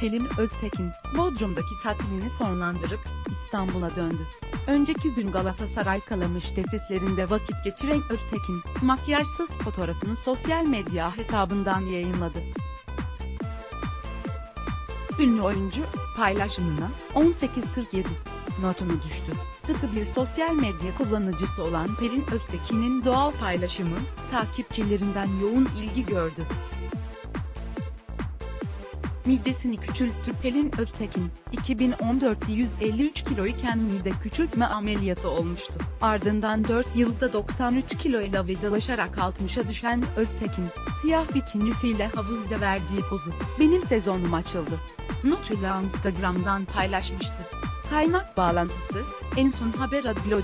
Pelin Öztekin, Bodrum'daki tatilini sonlandırıp İstanbul'a döndü. Önceki gün Galatasaray Kalamış tesislerinde vakit geçiren Öztekin, makyajsız fotoğrafını sosyal medya hesabından yayınladı. Ünlü oyuncu, paylaşımına 1847 notunu düştü. Sıkı bir sosyal medya kullanıcısı olan Pelin Öztekin'in doğal paylaşımı, takipçilerinden yoğun ilgi gördü. Midesini küçülttü Pelin Öztekin, 2014'te 153 kiloyken mide küçültme ameliyatı olmuştu. Ardından 4 yılda 93 kiloyla vedalaşarak 60'a düşen Öztekin, siyah bikinisiyle havuzda verdiği pozu, benim sezonum açıldı. Notuyla Instagram'dan paylaşmıştı. Kaynak bağlantısı, en son haber adlı